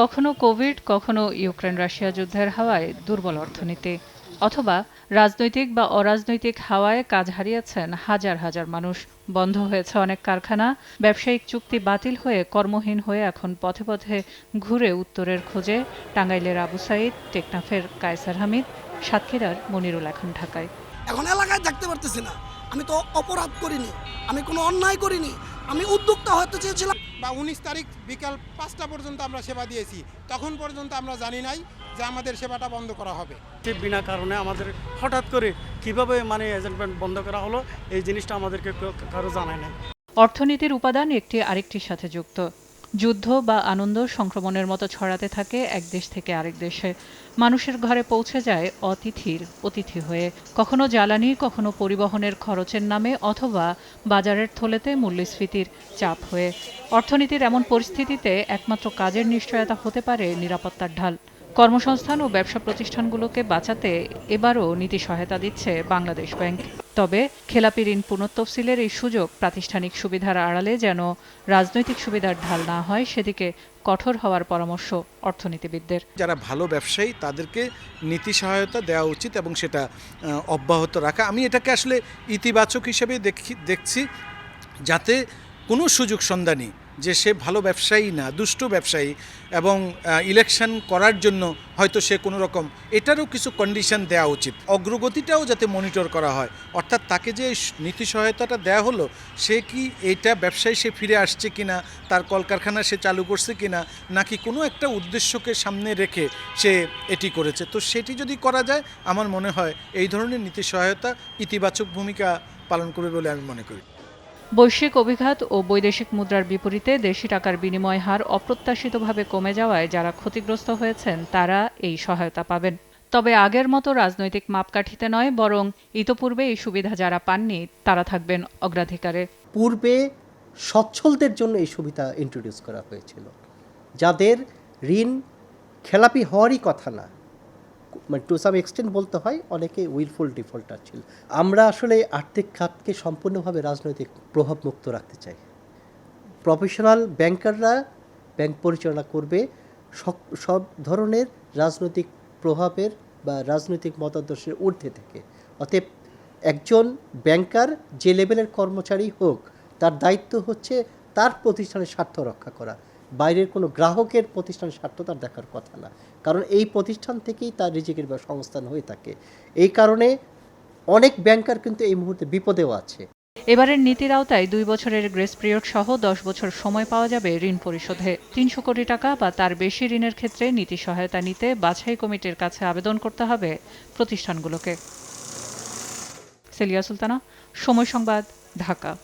কখনো কোভিড, কখনো Ukraine Russia যুদ্ধের হাওয়ায় দুর্বল অর্থনীতি। অথবা রাজনৈতিক বা অরাজনৈতিক হাওয়ায় কাজ হারিয়েছেন হাজার হাজার মানুষ। বন্ধ হয়েছে অনেক কারখানা। ব্যবসায়িক চুক্তি বাতিল হয়ে কর্মহীন হয়ে এখন পথে পথে ঘুরে উত্তরের খোঁজে টাঙ্গাইলের আবু সাইদ, টেকনাফের কায়সার হামিদ, সাতক্ষীরার মনিরুল এখন ঢাকায়। এখন এলাকায় থাকতে পারতেছি না। আমি তো অপরাধ করিনি। আমি কোনো অন্যায় করিনি। আমি উদ্যোক্তা হতে চেয়েছিলাম। বা উনিশ তারিখ বিকাল পাঁচটা পর্যন্ত আমরা সেবা দিয়েছি। তখন পর্যন্ত আমরা জানি নাই যে আমাদের সেবাটা বন্ধ করা হবে। বিনা কারণে আমাদের হঠাৎ করে কীভাবে মানে এজেন্টমেন্ট বন্ধ করা হলো এই জিনিসটা আমাদেরকে কারও জানায় নাই। অর্থনীতির উপাদান একটি আরেকটির সাথে যুক্ত। যুদ্ধ বা আনন্দ সংক্রমণের মতো ছড়াতে থাকে এক দেশ থেকে আরেক দেশে। মানুষের ঘরে পৌঁছে যায় অতিথির অতিথি হয়ে। কখনো জ্বালানি, কখনো পরিবহনের খরচের নামে অথবা বাজারের থলেতে মূল্যস্ফীতির চাপ হয়ে। অর্থনীতির এমন পরিস্থিতিতে একমাত্র কাজের নিশ্চয়তা হতে পারে নিরাপত্তার ঢাল। কর্মসংস্থান ও ব্যবসা প্রতিষ্ঠানগুলোকে বাঁচাতে এবারও নীতি সহায়তা দিচ্ছে বাংলাদেশ ব্যাংক। তবে খেলাপি ঋণ পুনঃতফসিলের এই সুযোগ প্রাতিষ্ঠানিক সুবিধার আড়ালে যেন রাজনৈতিক সুবিধার ঢাল না হয়, সেদিকে কঠোর হওয়ার পরামর্শ অর্থনীতিবিদদের। যারা ভালো ব্যবসায়ী, তাদেরকে নীতি সহায়তা দেওয়া উচিত এবং সেটা অব্যাহত রাখা। আমি এটাকে আসলে ইতিবাচক হিসেবে দেখি, দেখছি যাতে কোনো সুযোগ সন্ধানী যে সে ভালো ব্যবসায়ী না, দুষ্ট ব্যবসায়ী এবং ইলেকশন করার জন্য হয়তো সে কোনো রকম এটারও কিছু কন্ডিশন দেওয়া উচিত। অগ্রগতিটাও যাতে মনিটর করা হয়। অর্থাৎ তাকে যে নীতি সহায়তাটা দেওয়া হলো, সে কি এটা ব্যবসায় সে ফিরে আসছে কিনা, তার কলকারখানা সে চালু করছে কিনা, নাকি কোনো একটা উদ্দেশ্যকে সামনে রেখে সে এটি করেছে। তো সেটি যদি করা যায়, আমার মনে হয় এই ধরনের নীতি সহায়তা ইতিবাচক ভূমিকা পালন করবে বলে আমি মনে করি। বৈশ্বিক অভিঘাত ও বৈদেশিক মুদ্রার বিপরীতে দেশি টাকার বিনিময় হার অপ্রত্যাশিতভাবে কমে যাওয়ায় যারা ক্ষতিগ্রস্ত হয়েছেন, তারা এই সহায়তা পাবেন। তবে আগের মতো রাজনৈতিক মাপকাঠিতে নয়, বরং ইতোপূর্বে এই সুবিধা যারা পাননি, তারা থাকবেন অগ্রাধিকারে। পূর্বে সচ্ছলদের জন্য এই সুবিধা ইন্ট্রোডিউস করা হয়েছিল। যাদের ঋণ, খেলাপি হওয়ারই কথা না মানে টু সাম এক্সটেন্ট বলতে হয়, অনেকে উইলফুল ডিফল্টার ছিল আমরা আসলে আর্থিক খাতকে সম্পূর্ণভাবে রাজনৈতিক প্রভাবমুক্ত রাখতে চাই। প্রফেশনাল ব্যাংকাররা ব্যাংক পরিচালনা করবে, সব সব ধরনের রাজনৈতিক প্রভাবের বা রাজনৈতিক মতাদর্শের ঊর্ধ্বে থেকে। অতএব একজন ব্যাংকার যে লেভেলের কর্মচারী হোক, তার দায়িত্ব হচ্ছে তার প্রতিষ্ঠানের স্বার্থ রক্ষা করা। বাইরের কোনো গ্রাহকের প্রতিষ্ঠানের স্বার্থ তার দেখার কথা না। কারণ এই প্রতিষ্ঠান থেকেই তার রিজিকের সংস্থান হয়ে থাকে। এই কারণে অনেক ব্যাংকার কিন্তু এই মুহূর্তে বিপদেও আছে। এবারের নীতির আওতায় দুই বছরের গ্রেস পিরিয়ড সহ দশ বছর সময় পাওয়া যাবে ঋণ পরিশোধে। তিনশো কোটি টাকা বা তার বেশি ঋণের ক্ষেত্রে নীতি সহায়তা নিতে বাছাই কমিটির কাছে আবেদন করতে হবে প্রতিষ্ঠানগুলোকে। সেলিয়া সুলতানা, সময় সংবাদ, ঢাকা।